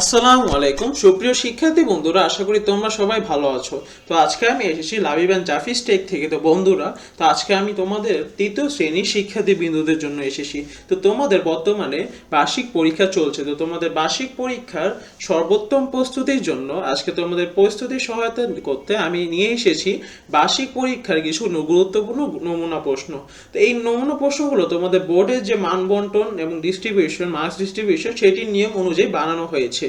আসসালামু আলাইকুম। সুপ্রিয় শিক্ষার্থী বন্ধুরা, আশা করি তোমরা সবাই ভালো আছো। তো আজকে আমি এসেছি লাবিবান জাফিস টেক থেকে। তো বন্ধুরা, তো আজকে আমি তোমাদের তৃতীয় শ্রেণির শিক্ষার্থী বিন্দুদের জন্য এসেছি। তো তোমাদের বর্তমানে বার্ষিক পরীক্ষা চলছে। তো তোমাদের বার্ষিক পরীক্ষার সর্বোত্তম প্রস্তুতির জন্য আজকে তোমাদের প্রস্তুতি সহায়তা করতে আমি নিয়ে এসেছি বার্ষিক পরীক্ষার কিছু গুরুত্বপূর্ণ নমুনা প্রশ্ন। তো এই নমুনা প্রশ্নগুলো তোমাদের বোর্ডের যে মান বন্টন এবং ডিস্ট্রিবিউশন মার্কস ডিস্ট্রিবিউশন সেটির নিয়ম অনুযায়ী বানানো হয়েছে।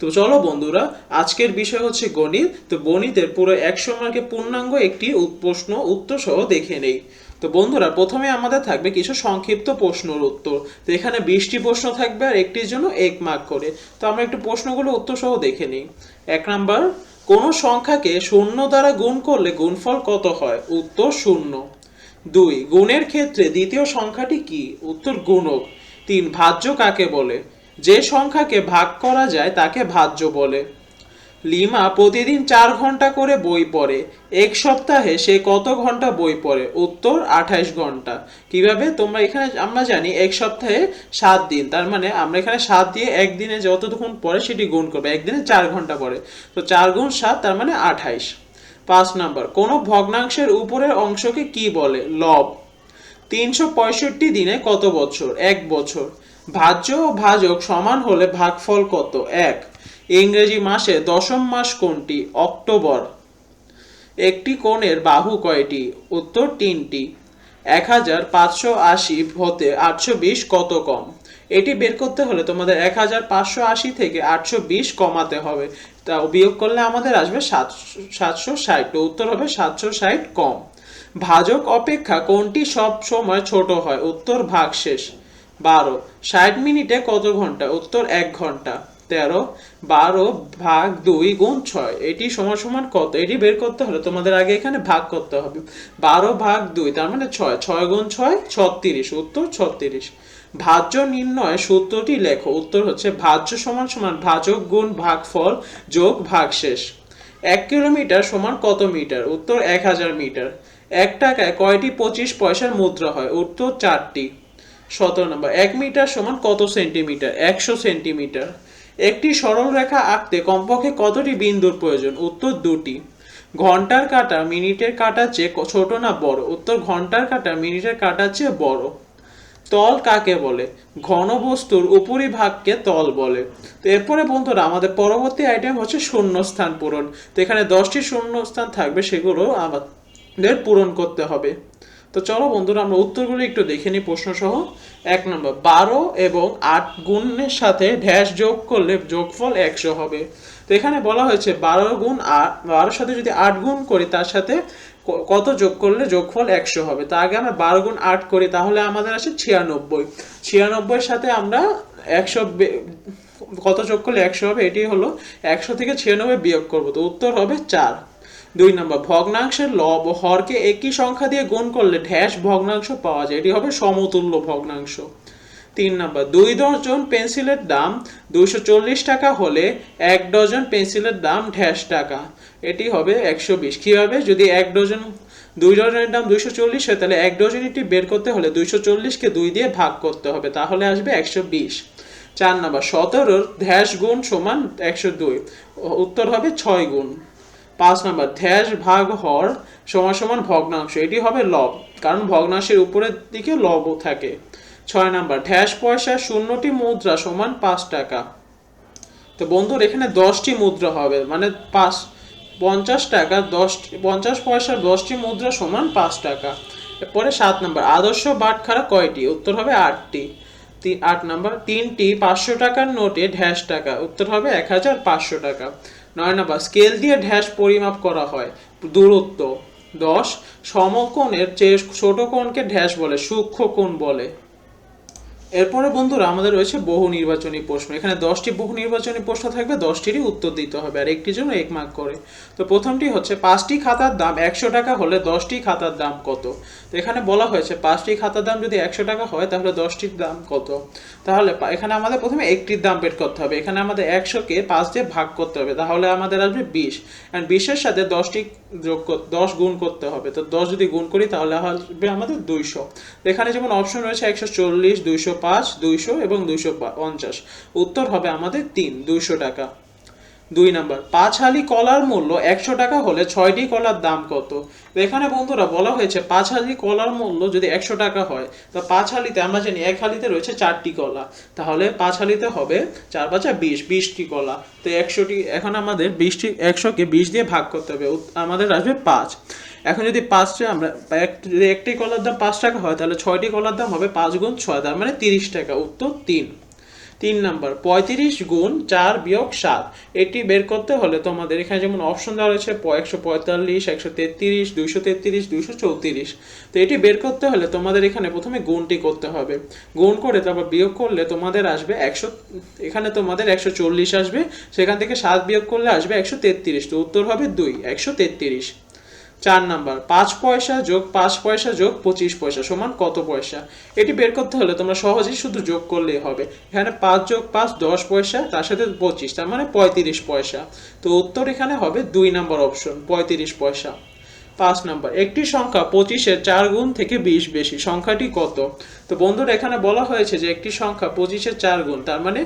তো চলো বন্ধুরা, আজকের বিষয় হচ্ছে গণিত। তো গণিতের পুরো একশো মার্কের পূর্ণাঙ্গ একটি প্রশ্ন উত্তর সহ দেখে নেই। তো বন্ধুরা, প্রথমে আমাদের থাকবে কিছু সংক্ষিপ্ত প্রশ্নের উত্তর। তো এখানে বিশটি প্রশ্ন থাকবে আর একটির জন্য এক মার্ক করে। তো আমরা একটু প্রশ্নগুলো উত্তর সহ দেখে নিই। এক নাম্বার, কোন সংখ্যাকে শূন্য দ্বারা গুণ করলে গুণফল কত হয়? উত্তর শূন্য। দুই, গুণের ক্ষেত্রে দ্বিতীয় সংখ্যাটি কি? উত্তর গুণক। তিন, ভাজ্য কাকে বলে? যে সংখ্যাকে ভাগ করা যায় তাকে ভাজ্য বলে। লিমা প্রতিদিন চার ঘণ্টা করে বই পড়ে। এক সপ্তাহে সে কত ঘণ্টা বই পড়ে? উত্তর, আঠাইশ ঘণ্টা কীভাবে? তোমরা এখানে, আমরা জানি এক সপ্তাহে সাত দিন। তার মানে আমরা এখানে সাত দিয়ে একদিনে যতক্ষণ পড়ে সেটি গুণ করবে। একদিনে চার ঘণ্টা পড়ে। তো চার গুণ সাত, তার মানে আঠাইশ। পাঁচ নাম্বার, কোনো ভগ্নাংশের উপরের অংশকে কি বলে? লব। তিনশো পঁয়ষট্টি দিনে কত বছর? এক বছর। ভাজ্য ও ভাজক সমান হলে ভাগফল কত? এক। ইংরেজি মাসে দশম মাস কোনটি? অক্টোবর। একটি কোণের বাহু কয়টি? উত্তর তিনটি। এক হাজার পাঁচশো আশি হতে আটশো বিশ কত কম? এটি বের করতে হলে তোমাদের এক হাজার পাঁচশো আশি থেকে আটশো বিশ কমাতে হবে। তা বিয়োগ করলে আমাদের আসবে সাতশো ষাট। তো উত্তর হবে সাতশো ষাট কম। ভাজক অপেক্ষা কোনটি সব সময় ছোট হয়? উত্তর ভাগশেষ। বারো। ষাট মিনিটে কত ঘণ্টা? উত্তর এক ঘণ্টা। তেরো। বারো ভাগ দুই গুণ ছয়। এটি সমান সমান কত? এটি বের করতে হলে তোমাদের আগে এখানে ভাগ করতে হবে। বারো ভাগ দুই, তার মানে ছয়। ছয় গুণ ছয়, ছত্রিশ। উত্তর ছত্রিশ। ভাজ্য নির্ণয় সূত্রটি লেখো। উত্তর হচ্ছে ভাজ্য সমান সমান ভাজক গুণ ভাগফল যোগ ভাগশেষ। এক কিলোমিটার সমান কত মিটার? উত্তর এক হাজার মিটার। এক টাকায় কয়টি পঁচিশ পয়সার মুদ্রা হয়? উত্তর চারটি। সতেরো নম্বর, এক মিটার সমান কত সেন্টিমিটার? একশো সেন্টিমিটার। একটি সরল রেখা আঁকতে কমপক্ষে কতটি বিন্দুর প্রয়োজন? উত্তর দুটি। ঘণ্টার কাটা মিনিটের কাটার চেয়ে ছোট না বড়? উত্তর, ঘণ্টার কাটা মিনিটের কাটার চেয়ে বড়। তল কাকে বলে? ঘনবস্তুর উপরিভাগকে তল বলে। তো এরপরে বন্ধুরা, আমাদের পরবর্তী আইটেম হচ্ছে শূন্যস্থান পূরণ। তো এখানে দশটি শূন্যস্থান থাকবে, সেগুলো আমাদের পূরণ করতে হবে। তো চলো বন্ধুরা, আমরা উত্তরগুলো একটু দেখে নিই প্রশ্ন সহ এক নম্বর, বারো এবং আট গুণের সাথে ড্যাশ যোগ করলে যোগফল একশো হবে। তো এখানে বলা হয়েছে বারো গুণ আট, বারোর সাথে যদি আট গুণ করি, তার সাথে কত যোগ করলে যোগফল একশো হবে? তা আগে আমরা বারো গুণ আট করি, তাহলে আমাদের আসে ছিয়ানব্বই। ছিয়ানব্বইয়ের সাথে আমরা একশো কত যোগ করলে একশো হবে? এটি হলো একশো থেকে ছিয়ানব্বই বিয়োগ করব। তো উত্তর হবে চার। দুই নম্বর, ভগ্নাংশের লব ও হরকে একই সংখ্যা দিয়ে গুণ করলে ড্যাশ ভগ্নাংশ পাওয়া যায়। এটি হবে সমতুল্য ভগ্নাংশ। তিন নম্বর, দুই ডজন পেন্সিলের দাম দুইশো চল্লিশ টাকা হলে এক ডজন পেন্সিলের দাম ড্যাশ টাকা। এটি হবে একশো বিশ। কীভাবে? যদি এক ডজন, দুই ডজনের দাম দুইশো চল্লিশ হয়, তাহলে এক ডজনটি বের করতে হলে দুইশো চল্লিশকে দুই দিয়ে ভাগ করতে হবে, তাহলে আসবে একশো বিশ। চার নম্বর, সতেরোর ধ্যাস গুণ সমান একশো দুই। উত্তর হবে ছয় গুণ। পাঁচ নম্বর, ধ্যাস ভাগ হর সমান সমান ভগ্নাংশ। এটি হবে লব, কারণ ভগ্নাংশের উপরের দিকে লব থাকে। ছয় নম্বর, ধ্যাস পয়সা শূন্যটি মুদ্রা সমান পাঁচ টাকা। তো বন্ধুর, এখানে দশটি মুদ্রা হবে মানে পাঁচ, পঞ্চাশ টাকা দশ পঞ্চাশ পয়সার দশটি মুদ্রা সমান পাঁচ টাকা। এরপরে সাত নম্বর, আদর্শ বাটখারা কয়টি? উত্তর হবে আটটি। আট নম্বর, তিনটি পাঁচশো টাকার নোটে ঢ্যাস টাকা, উত্তর হবে এক হাজার পাঁচশো টাকা। নয় নম্বর স্কেল দিয়ে ঢ্যাস পরিমাপ করা হয়। দূরত্ব, দশ। সমকোণের চেয়ে ছোট কোণকে ঢ্যাস বলে, সূক্ষ্ম কোণ বলে। এরপরে বন্ধুরা আমাদের রয়েছে বহু নির্বাচনী প্রশ্ন। এখানে দশটি বহু নির্বাচনী প্রশ্ন থাকবে, দশটিরই উত্তর দিতে হবে আর একটির জন্য এক মার্ক করে। তো প্রথমটি হচ্ছে, পাঁচটি খাতার দাম একশো টাকা হলে দশটি খাতার দাম কত? তো এখানে বলা হয়েছে, পাঁচটি খাতার দাম যদি একশো টাকা হয়, তাহলে দশটির দাম কত? তাহলে এখানে আমাদের প্রথমে একটির দাম বের করতে হবে। এখানে আমাদের একশোকে পাঁচ দিয়ে ভাগ করতে হবে, তাহলে আমাদের আসবে বিশ। অ্যান্ড বিশের সাথে দশটি যোগ দশ গুণ করতে হবে। তো দশ যদি গুণ করি তাহলে আসবে আমাদের দুইশো। এখানে যেমন অপশন রয়েছে একশো চল্লিশ, দুইশো পাঁচ, দুইশো এবং দুইশো পঞ্চাশ। উত্তর হবে আমাদের তিন, দুইশো টাকা। দুই নাম্বার পাঁচ হালি কলার মূল্য একশো টাকা হলে ছয়টি কলার দাম কত? এখানে বন্ধুরা বলা হয়েছে পাঁচ হালি কলার মূল্য যদি একশো টাকা হয়, তো পাঁচ হালিতে আমরা জানি এক হালিতে রয়েছে চারটি কলা। তাহলে পাঁচ হালিতে হবে চার পাঁচা বিশ, বিশটি কলা। তো একশোটি, এখন আমাদের বিশটি, একশোকে বিশ দিয়ে ভাগ করতে হবে আমাদের আসবে পাঁচ। এখন যদি পাঁচটা আমরা যদি একটি কলার দাম পাঁচ টাকা হয়, তাহলে ছয়টি কলার দাম হবে পাঁচ গুণ ছয়, তার মানে তিরিশ টাকা, উত্তর তিন। তিন নাম্বার, পঁয়ত্রিশ গুণ চার বিয়োগ সাত। এটি বের করতে হলে তোমাদের এখানে যেমন অপশন দেওয়া রয়েছে একশো পঁয়তাল্লিশ, একশো তেত্রিশ, দুইশো তেত্রিশ, দুইশো চৌত্রিশ। তো এটি বের করতে হলে তোমাদের এখানে প্রথমে গুণটি করতে হবে। গুণ করে তারপর বিয়োগ করলে তোমাদের আসবে একশো, এখানে তোমাদের একশো চল্লিশ আসবে, সেখান থেকে সাত বিয়োগ করলে আসবে একশো তেত্রিশ। তো উত্তর হবে দুই, একশো তেত্রিশ। চার নাম্বার, পাঁচ পয়সা যোগ পাঁচ পয়সা যোগ পঁচিশ পয়সা সমান কত পয়সা? এটি বের করতে হলে তোমরা সহজেই শুধু যোগ করলেই হবে। এখানে পাঁচ যোগ পাঁচ দশ পয়সা, তার সাথে পঁচিশ, তার মানে পঁয়ত্রিশ পয়সা। তো উত্তর এখানে হবে দুই নাম্বার অপশন পঁয়ত্রিশ পয়সা। পাঁচ নাম্বার, একটি সংখ্যা পঁচিশের চার গুণ থেকে বিশ বেশি, সংখ্যাটি কত? তো বন্ধুরা, এখানে বলা হয়েছে যে একটি সংখ্যা পঁচিশের চার গুণ, তার মানে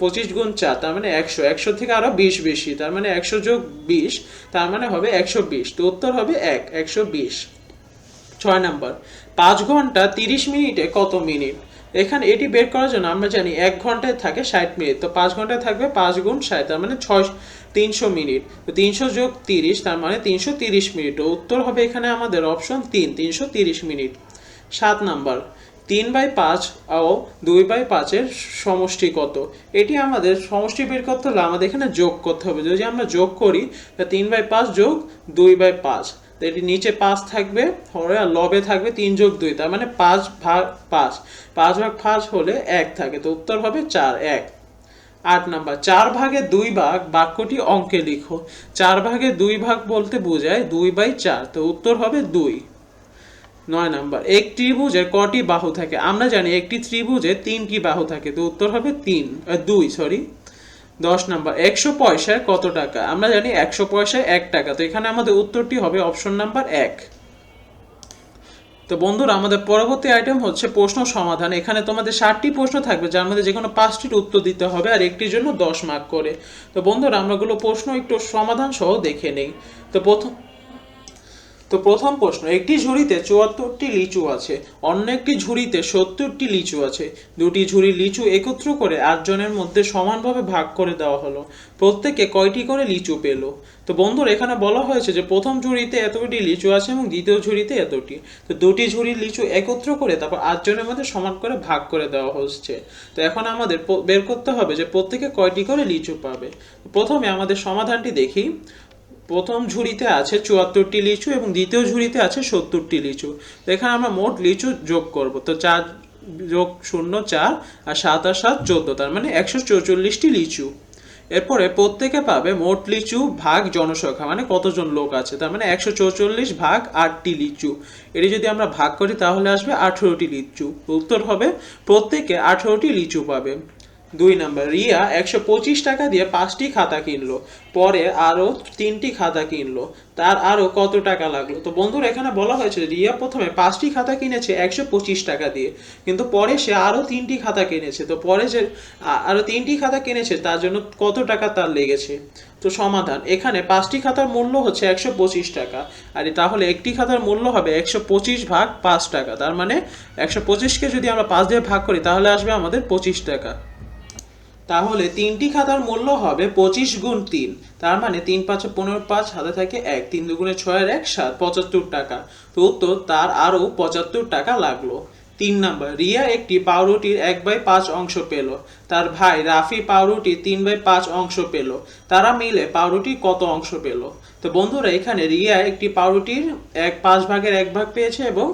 পঁচিশ গুণ চার, তার মানে একশো একশো থেকে আরও বিশ বেশি, তার মানে একশো যোগ বিশ, তার মানে হবে একশো বিশ, তো উত্তর হবে এক, একশো বিশ। ছয় নম্বর, পাঁচ ঘণ্টা তিরিশ মিনিটে কত মিনিট? এখানে এটি বের করার জন্য আমরা জানি এক ঘন্টায় থাকে ষাট মিনিট, তো পাঁচ ঘন্টায় থাকবে পাঁচ গুণ ষাট, তার মানে ছয়, তিনশো মিনিট। তো তিনশো যোগ তিরিশ, তার মানে তিনশো তিরিশ মিনিট উত্তর হবে এখানে আমাদের অপশন তিন, তিনশো তিরিশ মিনিট। সাত নাম্বার তিন বাই পাঁচ ও দুই বাই পাঁচের সমষ্টি কত? এটি আমাদের সমষ্টি বের করতে হলে আমাদের এখানে যোগ করতে হবে। যদি আমরা যোগ করি তা তিন বাই পাঁচ যোগ দুই বাই পাঁচ। তো এটি নিচে পাঁচ থাকবে আর লবে থাকবে তিন যোগ দুই। তার মানে পাঁচ ভাগ পাঁচ। পাঁচ ভাগ পাঁচ হলে এক থাকে। তো উত্তর হবে চার, এক। আট নাম্বার। চার ভাগে দুই ভাগ বাক্যটি অঙ্কে লিখো। চার ভাগে দুই ভাগ বলতে বোঝায় দুই বাই চার। তো উত্তর হবে দুই। নয় নাম্বার, এক ত্রিভুজের কটি বাহু থাকে? আমরা জানি একটি ত্রিভুজে তিনটি বাহু থাকে। তো উত্তর হবে তিন দুই সরি দশ নাম্বার, একশো পয়সায় কত টাকা? আমরা জানি একশো পয়সায় এক টাকা। তো এখানে আমাদের উত্তরটি হবে অপশন নাম্বার এক। তো বন্ধুরা, আমাদের পরবর্তী আইটেম হচ্ছে প্রশ্ন সমাধান। এখানে তোমাদের ষাটটি প্রশ্ন থাকবে, যার মধ্যে যে কোনো পাঁচটির উত্তর দিতে হবে আর একটির জন্য দশ মার্ক করে। তো বন্ধুরা আমরাগুলো প্রশ্ন একটু সমাধান সহ দেখে নেই। তো প্রথম তো প্রথম প্রশ্ন, একটি ঝুড়িতে চুয়াত্তরটি লিচু আছে, অন্য একটি ঝুড়িতে সত্তরটি লিচু আছে। দুটি ঝুড়ি লিচু একত্র করে আটজনের মধ্যে সমানভাবে ভাগ করে দেওয়া হলো। প্রত্যেকে কয়টি করে লিচু পেল? তো বন্ধুরা, এখানে বলা হয়েছে যে প্রথম ঝুড়িতে এতটি লিচু আছে এবং দ্বিতীয় ঝুড়িতে এতটি। তো দুটি ঝুড়ির লিচু একত্র করে তারপর আটজনের মধ্যে সমান করে ভাগ করে দেওয়া হচ্ছে। তো এখন আমাদের বের করতে হবে যে প্রত্যেকে কয়টি করে লিচু পাবে? প্রথমে আমাদের সমাধানটি দেখি। প্রথম ঝুড়িতে আছে চুয়াত্তরটি লিচু এবং দ্বিতীয় ঝুড়িতে আছে সত্তরটি লিচু। তো এখানে আমরা মোট লিচু যোগ করব। তো চার যোগ শূন্য চার আর সাত আর সাত চোদ্দ, তার মানে একশো চৌচল্লিশটি লিচু। এরপরে প্রত্যেকে পাবে মোট লিচু ভাগ জনসংখ্যা মানে কতজন লোক আছে, তার মানে একশো চৌচল্লিশ ভাগ আটটি লিচু। এটি যদি আমরা ভাগ করি তাহলে আসবে আঠেরোটি লিচু। উত্তর হবে, প্রত্যেকে আঠেরোটি লিচু পাবে। দুই নাম্বার, রিয়া একশো পঁচিশ টাকা দিয়ে পাঁচটি খাতা কিনলো, পরে আরও তিনটি খাতা কিনলো, তার আরও কত টাকা লাগল? তো বন্ধুরা, এখানে বলা হয়েছে রিয়া প্রথমে পাঁচটি খাতা কিনেছে একশো পঁচিশ টাকা দিয়ে, কিন্তু পরে সে আরও তিনটি খাতা কিনেছে। তো পরে যে আরও তিনটি খাতা কিনেছে, তার জন্য কত টাকা তার লেগেছে? তো সমাধান, এখানে পাঁচটি খাতার মূল্য হচ্ছে একশো পঁচিশ টাকা, আর তাহলে একটি খাতার মূল্য হবে একশো পঁচিশ ভাগ পাঁচ টাকা, তার মানে একশো পঁচিশকে যদি আমরা পাঁচ দিয়ে ভাগ করি, তাহলে আসবে আমাদের পঁচিশ টাকা। তাহলে তিনটি খাতার মূল্য হবে পঁচিশ গুণ তিন। তার মানে তিন পাঁচে পনেরো পাঁচ হাতে থাকে এক। তিন দুগুণে ছয়ের এক, সাত। পঁচাত্তর টাকা। তো উত্তর, তার আরও পঁচাত্তর টাকা লাগল। তিন নম্বর, রিয়া একটি পাউরুটির এক বাই পাঁচ অংশ পেল। তার ভাই রাফি পাউরুটির তিন বাই পাঁচ অংশ পেল। তারা মিলে পাউরুটির কত অংশ পেল? তো বন্ধুরা, এখানে রিয়া একটি পাউরুটির এক, পাঁচ ভাগের এক ভাগ পেয়েছে এবং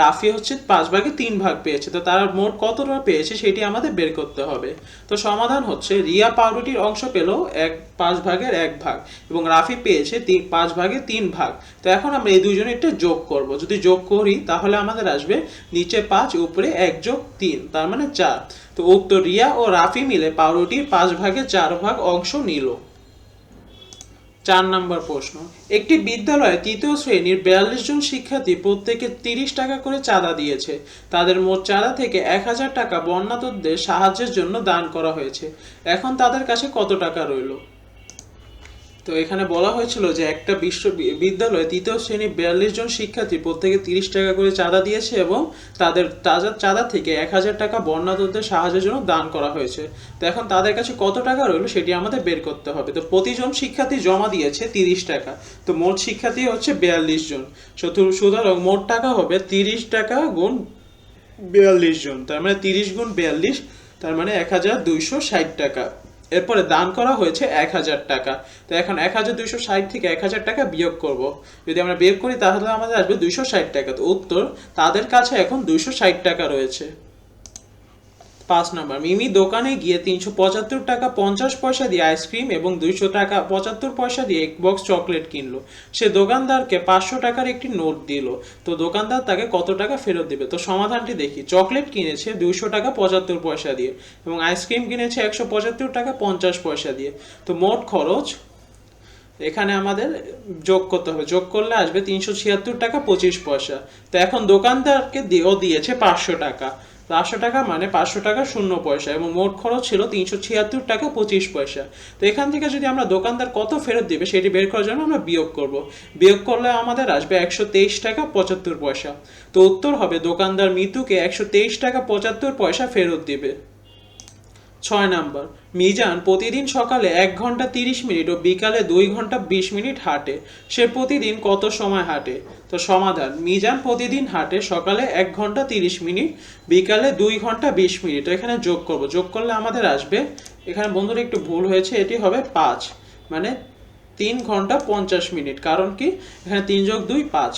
রাফি হচ্ছে পাঁচ ভাগে তিন ভাগ পেয়েছে। তো তারা মোট কতটা পেয়েছে সেটি আমাদের বের করতে হবে। তো সমাধান হচ্ছে, রিয়া পাউরুটির অংশ পেল এক পাঁচ ভাগের এক ভাগ এবং রাফি পেয়েছে তিন, পাঁচ ভাগে তিন ভাগ। তো এখন আমরা এই দুইজনে একটা যোগ করব। যদি যোগ করি, তাহলে আমাদের আসবে নিচে পাঁচ, উপরে এক যোগ তিন, তার মানে চার। তো উত্তর রিয়া ও রাফি মিলে পাউরুটির পাঁচ ভাগে চার ভাগ অংশ নিল। চার নম্বর প্রশ্ন। একটি বিদ্যালয়ে তৃতীয় শ্রেণির বিয়াল্লিশ জন শিক্ষার্থী প্রত্যেকে তিরিশ টাকা করে চাঁদা দিয়েছে। তাদের মোট চাঁদা থেকে এক হাজার টাকা বন্যাতদের সাহায্যের জন্য দান করা হয়েছে। এখন তাদের কাছে কত টাকা রইল? তো এখানে বলা হয়েছিল যে একটা বিশ্ব বিদ্যালয়ে তৃতীয় শ্রেণির বিয়াল্লিশ জন শিক্ষার্থী প্রত্যেকে তিরিশ টাকা করে চাঁদা দিয়েছে এবং তাদের তাজা চাঁদা থেকে এক হাজার টাকা বন্যাতদের সাহায্যের জন্য দান করা হয়েছে। তো এখন তাদের কাছে কত টাকা রইল সেটি আমাদের বের করতে হবে। তো প্রতিজন শিক্ষার্থী জমা দিয়েছে তিরিশ টাকা। তো মোট শিক্ষার্থী হচ্ছে বিয়াল্লিশ জন। সুতরাং মোট টাকা হবে তিরিশ টাকা গুণ বিয়াল্লিশ জন। তার মানে তিরিশ গুণ বিয়াল্লিশ, তার মানে এক হাজার দুইশো ষাট টাকা। এরপরে দান করা হয়েছে এক হাজার টাকা। তো এখন এক হাজার দুইশো ষাট থেকে এক হাজার টাকা বিয়োগ করব। যদি আমরা বিয়োগ করি, তাহলে আমাদের আসবে দুইশো ষাট টাকা। তো উত্তর, তাদের কাছে এখন দুইশো ষাট টাকা রয়েছে। পাঁচ নাম্বার। মিমি দোকানে গিয়ে তিনশো পঁচাত্তর টাকা পঞ্চাশ পয়সা দিয়ে আইসক্রিম এবং দুইশো টাকা পঁচাত্তর পয়সা দিয়ে এক বক্স চকলেট কিনলো। সে দোকানদারকে পাঁচশো টাকার একটি নোট দিল। তো দোকানদার তাকে কত টাকা ফেরত দিবে? তো সমাধানটি দেখি। চকলেট কিনেছে দুইশো টাকা পঁচাত্তর পয়সা দিয়ে এবং আইসক্রিম কিনেছে একশো পঁচাত্তর টাকা পঞ্চাশ পয়সা দিয়ে। তো মোট খরচ, এখানে আমাদের যোগ করতে হবে। যোগ করলে আসবে তিনশো ছিয়াত্তর টাকা পঁচিশ পয়সা। তো এখন দোকানদারকে দিয়েও দিয়েছে পাঁচশো টাকা। পাঁচশো টাকা মানে পাঁচশো টাকা শূন্য পয়সা এবং মোট খরচ ছিল তিনশো ছিয়াত্তর টাকা পঁচিশ পয়সা। তো এখান থেকে যদি আমরা দোকানদার কত ফেরত দেবে সেটি বের করার জন্য আমরা বিয়োগ করব। বিয়োগ করলে আমাদের আসবে একশো তেইশ টাকা পঁচাত্তর পয়সা। তো উত্তর হবে দোকানদার মৃত্যুকে একশো তেইশ টাকা পঁচাত্তর পয়সা ফেরত দিবে। ছয় নাম্বার, মিজান প্রতিদিন সকালে এক ঘণ্টা তিরিশ মিনিট ও বিকালে দুই ঘণ্টা বিশ মিনিট হাঁটে। সে প্রতিদিন কত সময় হাঁটে? তো সমাধান, মিজান প্রতিদিন হাঁটে সকালে এক ঘণ্টা তিরিশ মিনিট, বিকালে দুই ঘণ্টা বিশ মিনিট। এখানে যোগ করব। যোগ করলে আমাদের আসবে, এখানে বন্ধুরা একটু ভুল হয়েছে, এটি হবে পাঁচ মানে তিন ঘণ্টা পঞ্চাশ মিনিট। কারণ কি? এখানে তিন যোগ দুই, পাঁচ।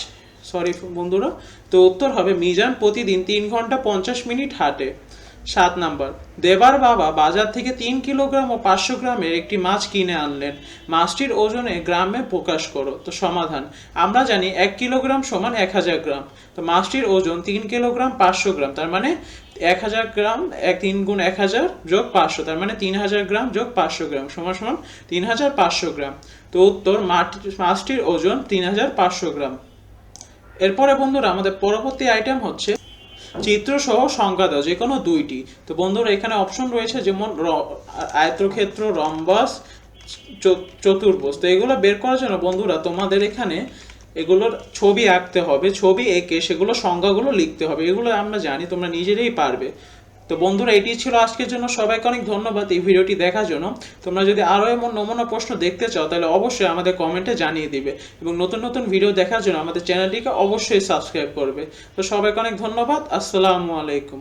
সরি বন্ধুরা, তো উত্তর হবে মিজান প্রতিদিন তিন ঘণ্টা পঞ্চাশ মিনিট হাঁটে। সাত নাম্বার, দেবার বাবা বাজার থেকে তিন কিলোগ্রাম ও পাঁচশো গ্রামের একটি মাছ কিনে আনলেন। মাছটির ওজনে গ্রামে প্রকাশ করো। তো সমাধান, আমরা জানি এক কিলোগ্রাম সমান এক হাজার গ্রাম। তো মাছটির ওজন তিন কিলোগ্রাম পাঁচশো গ্রাম, তার মানে এক হাজার গ্রাম এক তিন গুণ এক হাজার যোগ পাঁচশো, তার মানে তিন হাজার গ্রাম যোগ পাঁচশো গ্রাম সমান সমান তিন হাজার পাঁচশো গ্রাম। তো উত্তর মাছটির ওজন তিন হাজার পাঁচশো গ্রাম। এরপরে বন্ধুরা, আমাদের পরবর্তী আইটেম হচ্ছে চিত্র সহ সংখ্যা দাও, যে কোনো দুইটি। তো বন্ধুরা, এখানে অপশন রয়েছে যেমন আয়তক্ষেত্র, রম্বাস চতুর্ভুজ। তো এগুলো বের করার জন্য বন্ধুরা, তোমাদের এখানে এগুলোর ছবি আঁকতে হবে। ছবি এঁকে সেগুলো সংজ্ঞাগুলো লিখতে হবে। এগুলো আমরা জানি, তোমরা নিজেরাই পারবে। তো বন্ধুরা, এটি ছিল আজকের জন্য। সবাইকে অনেক ধন্যবাদ এই ভিডিওটি দেখার জন্য। তোমরা যদি আরও এমন নমুনা প্রশ্ন দেখতে চাও, তাহলে অবশ্যই আমাদের কমেন্টে জানিয়ে দিবে এবং নতুন নতুন ভিডিও দেখার জন্য আমাদের চ্যানেলটিকে অবশ্যই সাবস্ক্রাইব করবে। তো সবাইকে অনেক ধন্যবাদ। আসসালামু আলাইকুম।